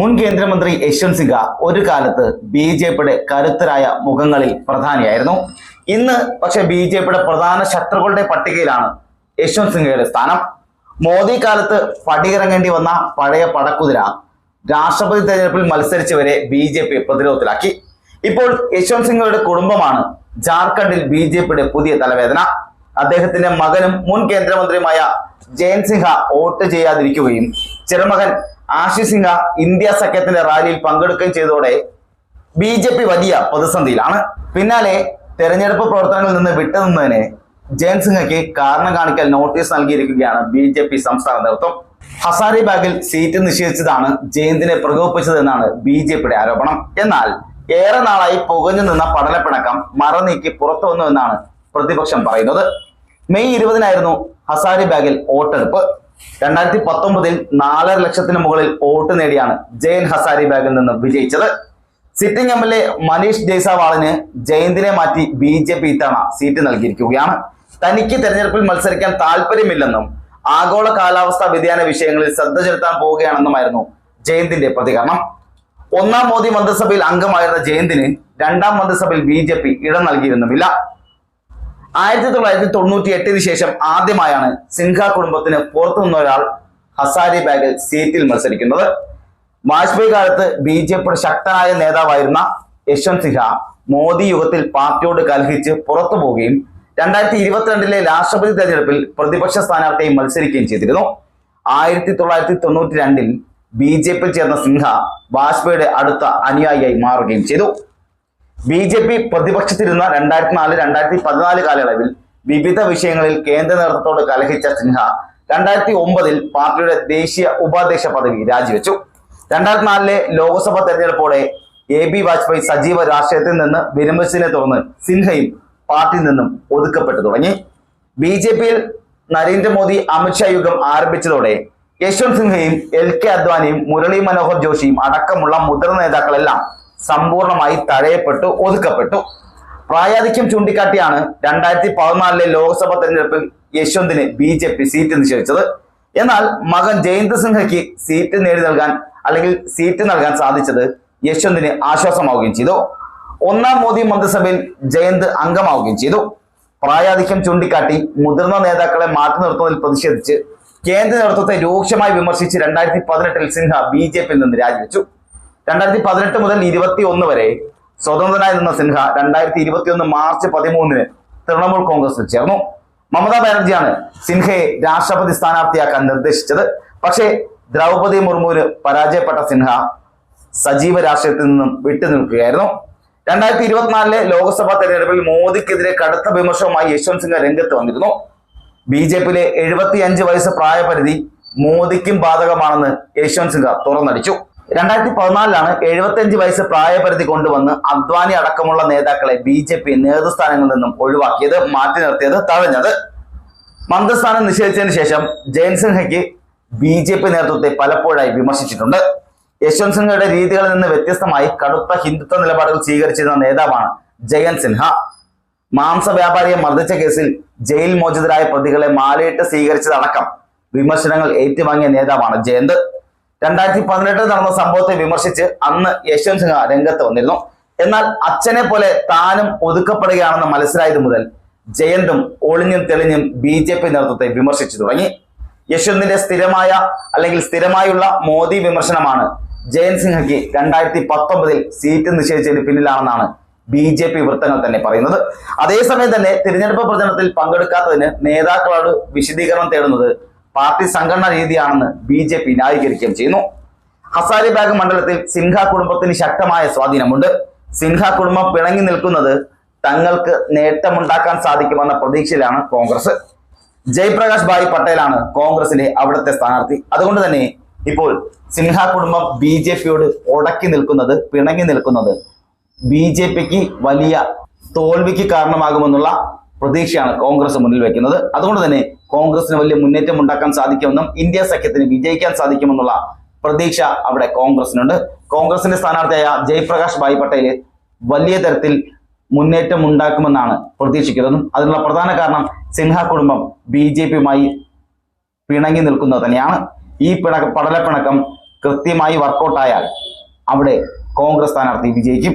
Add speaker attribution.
Speaker 1: മുൻ കേന്ദ്രമന്ത്രി യശ്വന്ത് സിൻഹ ഒരു കാലത്ത് ബി ജെ പിയുടെ കരുത്തരായ മുഖങ്ങളിൽ പ്രധാനിയായിരുന്നു. ഇന്ന് പക്ഷെ ബി ജെ പിയുടെ പ്രധാന ശത്രുക്കളുടെ പട്ടികയിലാണ് യശ്വന്ത് സിൻഹയുടെ സ്ഥാനം. മോദി കാലത്ത് പടിയിറങ്ങേണ്ടി വന്ന പഴയ പടക്കുതിര രാഷ്ട്രപതി തെരഞ്ഞെടുപ്പിൽ മത്സരിച്ചവരെ ബി ജെ പി പ്രതിരോധത്തിലാക്കി. ഇപ്പോൾ യശ്വന്ത് സിൻഹയുടെ കുടുംബമാണ് ജാർഖണ്ഡിൽ ബി ജെ പിയുടെ പുതിയ തലവേദന. അദ്ദേഹത്തിന്റെ മകനും മുൻ കേന്ദ്രമന്ത്രിയുമായ ജയന്ത് സിൻഹ വോട്ട് ചെയ്യാതിരിക്കുകയും ചെറുമകൻ ആശിഷ് സിംഗ ഇന്ത്യ സഖ്യത്തിന്റെ റാലിയിൽ പങ്കെടുക്കുകയും ചെയ്തതോടെ ബി ജെ പി വലിയ പ്രതിസന്ധിയിലാണ്. പിന്നാലെ തെരഞ്ഞെടുപ്പ് പ്രവർത്തനങ്ങളിൽ നിന്ന് വിട്ടുനിന്നതിന് ജയന്ത് സിംഗയ്ക്ക് കാരണം കാണിക്കൽ നോട്ടീസ് നൽകിയിരിക്കുകയാണ് ബി ജെ പി സംസ്ഥാന നേതൃത്വം. ഹസാരിബാഗിൽ സീറ്റ് നിഷേധിച്ചതാണ് ജയന്തിനെ പ്രകോപിപ്പിച്ചതെന്നാണ് ബി ജെ പിയുടെ ആരോപണം. എന്നാൽ ഏറെ നാളായി പുകഞ്ഞു നിന്ന പടലപ്പിണക്കം മറനീക്കി പുറത്തു വന്നു എന്നാണ് പ്രതിപക്ഷം പറയുന്നത്. മെയ് ഇരുപതിനായിരുന്നു ഹസാരിബാഗിൽ വോട്ടെടുപ്പ്. രണ്ടായിരത്തി പത്തൊമ്പതിൽ നാലര ലക്ഷത്തിന് മുകളിൽ വോട്ട് നേടിയാണ് ജയൻ ഹസാരി ബാഗിൽ നിന്ന് വിജയിച്ചത്. Sitting M L A Manish ജയ്സാവാളിന് ജയന്തിനെ മാറ്റി ബി ജെ പി ഇത്തവണ സീറ്റ് നൽകിയിരിക്കുകയാണ്. തനിക്ക് തെരഞ്ഞെടുപ്പിൽ മത്സരിക്കാൻ താല്പര്യമില്ലെന്നും ആഗോള കാലാവസ്ഥാ വ്യതിയാന വിഷയങ്ങളിൽ ശ്രദ്ധ ചെലുത്താൻ പോവുകയാണെന്നുമായിരുന്നു ജയന്തിന്റെ പ്രതികരണം. ഒന്നാം മോദി മന്ത്രിസഭയിൽ അംഗമായിരുന്ന ജയന്തിന് രണ്ടാം മന്ത്രിസഭയിൽ ബി ജെ പി ഇടം നൽകിയിരുന്നുമില്ല. ആയിരത്തി തൊള്ളായിരത്തി തൊണ്ണൂറ്റി എട്ടിന് ശേഷം ആദ്യമായാണ് സിൻഹ കുടുംബത്തിന് പുറത്തു നിന്ന ഒരാൾ ഹസാരി ബാഗിൽ സീറ്റിൽ മത്സരിക്കുന്നത്. വാജ്പേയി കാലത്ത് ബി ജെ പിയുടെ ശക്തനായ നേതാവായിരുന്ന യശ്വന്ത് സിൻഹ മോദി യുഗത്തിൽ പാർട്ടിയോട് കലഹിച്ച് പുറത്തു പോവുകയും രണ്ടായിരത്തി ഇരുപത്തിരണ്ടിലെ രാഷ്ട്രപതി തെരഞ്ഞെടുപ്പിൽ പ്രതിപക്ഷ സ്ഥാനാർത്ഥിയായി മത്സരിക്കുകയും ചെയ്തിരുന്നു. ആയിരത്തി തൊള്ളായിരത്തി തൊണ്ണൂറ്റി രണ്ടിൽ ബി ജെ പിയിൽ ചേർന്ന സിൻഹ വാജ്പേയിയുടെ അടുത്ത അനുയായിയായി മാറുകയും ചെയ്തു. ബി ജെ പി പ്രതിപക്ഷത്തിരുന്ന രണ്ടായിരത്തി നാല് രണ്ടായിരത്തി പതിനാല് കാലയളവിൽ വിവിധ വിഷയങ്ങളിൽ കേന്ദ്ര നേതൃത്വത്തോട് കലഹിച്ച സിൻഹ രണ്ടായിരത്തി ഒമ്പതിൽ പാർട്ടിയുടെ ദേശീയ ഉപാധ്യക്ഷ പദവി രാജിവെച്ചു. രണ്ടായിരത്തി നാലിലെ ലോക്സഭ തെരഞ്ഞെടുപ്പോടെ എ ബി വാജ്പേയി സജീവ രാഷ്ട്രീയത്തിൽ നിന്ന് വിരമിച്ചതിനെ തുടർന്ന് സിൻഹയും പാർട്ടിയിൽ നിന്നും ഒതുക്കപ്പെട്ടു തുടങ്ങി. ബി ജെ പിയിൽ നരേന്ദ്രമോദി അമിത്ഷാ യുഗം ആരംഭിച്ചതോടെ യശ്വന്ത് സിൻഹയും എൽ കെ അദ്വാനിയും മുരളി മനോഹർ ജോഷിയും അടക്കമുള്ള മുതിർന്ന നേതാക്കളെല്ലാം സമ്പൂർണമായി തഴയപ്പെട്ടു ഒതുക്കപ്പെട്ടു. പ്രായാധിക്യം ചൂണ്ടിക്കാട്ടിയാണ് രണ്ടായിരത്തി പതിനാലിലെ ലോക്സഭാ തെരഞ്ഞെടുപ്പിൽ യശ്വന്തിന് ബി ജെ പി സീറ്റ് നിഷേധിച്ചത്. എന്നാൽ മകൻ ജയന്ത് സിൻഹയ്ക്ക് സീറ്റ് നേടി നൽകാൻ അല്ലെങ്കിൽ സീറ്റ് നൽകാൻ സാധിച്ചത് യശ്വന്തിന് ആശ്വാസമാവുകയും ചെയ്തു. ഒന്നാം മോദി മന്ത്രിസഭയിൽ ജയന്ത് അംഗമാവുകയും ചെയ്തു. പ്രായാധിക്യം ചൂണ്ടിക്കാട്ടി മുതിർന്ന നേതാക്കളെ മാറ്റി നിർത്തുന്നതിൽ പ്രതിഷേധിച്ച് കേന്ദ്ര നേതൃത്വത്തെ രൂക്ഷമായി വിമർശിച്ച് രണ്ടായിരത്തി പതിനെട്ടിൽ സിൻഹ ബി ജെ പിയിൽ നിന്ന് രാജിവെച്ചു. രണ്ടായിരത്തി പതിനെട്ട് മുതൽ ഇരുപത്തി ഒന്ന് വരെ സ്വതന്ത്രനായി നിന്ന സിൻഹ രണ്ടായിരത്തി ഇരുപത്തി ഒന്ന് മാർച്ച് പതിമൂന്നിന് തൃണമൂൽ കോൺഗ്രസിൽ ചേർന്നു. മമതാ ബാനർജിയാണ് സിൻഹയെ രാഷ്ട്രപതി സ്ഥാനാർത്ഥിയാക്കാൻ നിർദ്ദേശിച്ചത്. പക്ഷേ ദ്രൗപദി മുർമുവിന് പരാജയപ്പെട്ട സിൻഹ സജീവ രാഷ്ട്രീയത്തിൽ നിന്നും വിട്ടുനിൽക്കുകയായിരുന്നു രണ്ടായിരത്തി ഇരുപത്തിനാലിലെ ലോക്സഭാ തെരഞ്ഞെടുപ്പിൽ മോദിക്കെതിരെ കടുത്ത വിമർശവുമായി യശ്വന്ത് സിൻഹ രംഗത്ത് വന്നിരുന്നു. ബി ജെ പിയിലെ എഴുപത്തിയഞ്ച് വയസ്സ് പ്രായപരിധി മോദിക്കും ബാധകമാണെന്ന് യശ്വന്ത് സിൻഹ തുറന്നടിച്ചു. രണ്ടായിരത്തി പതിനാലിലാണ് എഴുപത്തിയഞ്ച് വയസ്സ് പ്രായപരിധി കൊണ്ടുവന്ന് അദ്വാനി അടക്കമുള്ള നേതാക്കളെ ബി ജെ പി നേതൃസ്ഥാനങ്ങളിൽ നിന്നും ഒഴിവാക്കിയത് മാറ്റി നിർത്തിയത് തഴഞ്ഞത്. മന്ത്രിസ്ഥാനം നിഷേധിച്ചതിന് ശേഷം ജയന്ത് സിൻഹയ്ക്ക് ബി ജെ പി നേതൃത്വത്തെ പലപ്പോഴായി വിമർശിച്ചിട്ടുണ്ട്. യശ്വന്ത് സിൻഹയുടെ രീതികളിൽ നിന്ന് വ്യത്യസ്തമായി കടുത്ത ഹിന്ദുത്വ നിലപാടുകൾ സ്വീകരിച്ചിരുന്ന നേതാവാണ് ജയന്ത് സിൻഹ മാംസ വ്യാപാരിയെ മർദ്ദിച്ച കേസിൽ ജയിൽ മോചിതരായ പ്രതികളെ മാലയിട്ട് സ്വീകരിച്ചതടക്കം വിമർശനങ്ങൾ ഏറ്റുവാങ്ങിയ നേതാവാണ് ജയന്ത്. രണ്ടായിരത്തി പതിനെട്ടിൽ നടന്ന സംഭവത്തെ വിമർശിച്ച് അന്ന് യശ്വന്ത് സിൻഹ രംഗത്ത് വന്നിരുന്നു. എന്നാൽ അച്ഛനെ പോലെ താനും ഒതുക്കപ്പെടുകയാണെന്ന് മനസ്സിലായത് മുതൽ ജയന്തും ഒളിഞ്ഞും തെളിഞ്ഞും ബി ജെ പി നേതൃത്വത്തെ വിമർശിച്ചു തുടങ്ങി. യശ്വന്തിന്റെ സ്ഥിരമായ അല്ലെങ്കിൽ സ്ഥിരമായുള്ള മോദി വിമർശനമാണ് ജയന്ത് സിൻഹയ്ക്ക് രണ്ടായിരത്തി പത്തൊമ്പതിൽ സീറ്റ് നിഷേധിച്ചതിന് പിന്നിലാണെന്നാണ് ബി ജെ പി വൃത്തങ്ങൾ തന്നെ പറയുന്നത്. അതേസമയം തന്നെ തിരഞ്ഞെടുപ്പ് പ്രചരണത്തിൽ പങ്കെടുക്കാത്തതിന് നേതാക്കളോട് വിശദീകരണം തേടുന്നത് പാർട്ടി സംഘടനാ രീതിയാണെന്ന് ബി ജെ പി ന്യായീകരിക്കുകയും ചെയ്യുന്നു. ഹസാരിബാഗ് മണ്ഡലത്തിൽ സിൻഹ കുടുംബത്തിന് ശക്തമായ സ്വാധീനമുണ്ട്. സിൻഹ കുടുംബം പിണങ്ങി നിൽക്കുന്നത് തങ്ങൾക്ക് നേട്ടമുണ്ടാക്കാൻ സാധിക്കുമെന്ന പ്രതീക്ഷയിലാണ് കോൺഗ്രസ്. ജയ്പ്രകാശ് ഭായ് പട്ടേലാണ് കോൺഗ്രസിലെ അവിടുത്തെ സ്ഥാനാർത്ഥി. അതുകൊണ്ട് തന്നെ ഇപ്പോൾ സിൻഹ കുടുംബം ബി ജെ പിയോട് ഉടക്കി നിൽക്കുന്നത് പിണങ്ങി നിൽക്കുന്നത് ബി ജെ പിക്ക് വലിയ തോൽവിക്ക് കാരണമാകുമെന്നുള്ള പ്രതീക്ഷയാണ് കോൺഗ്രസ് മുന്നിൽ വെക്കുന്നത്. അതുകൊണ്ട് തന്നെ കോൺഗ്രസിന് വലിയ മുന്നേറ്റം ഉണ്ടാക്കാൻ സാധിക്കുമെന്നും ഇന്ത്യ സഖ്യത്തിന് വിജയിക്കാൻ സാധിക്കുമെന്നുള്ള പ്രതീക്ഷ അവിടെ കോൺഗ്രസിനുണ്ട്. കോൺഗ്രസിന്റെ സ്ഥാനാർത്ഥിയായ ജയ്പ്രകാശ് ഭായ് പട്ടേൽ വലിയ തരത്തിൽ മുന്നേറ്റം ഉണ്ടാക്കുമെന്നാണ് പ്രതീക്ഷിക്കുന്നതും. അതിനുള്ള പ്രധാന കാരണം സിൻഹ കുടുംബം ബി ജെ പിയുമായി പിണങ്ങി നിൽക്കുന്നത് തന്നെയാണ്. ഈ പിണ പടലപ്പിണക്കം കൃത്യമായി വർക്കൗട്ടായാൽ അവിടെ കോൺഗ്രസ് സ്ഥാനാർത്ഥി വിജയിക്കും.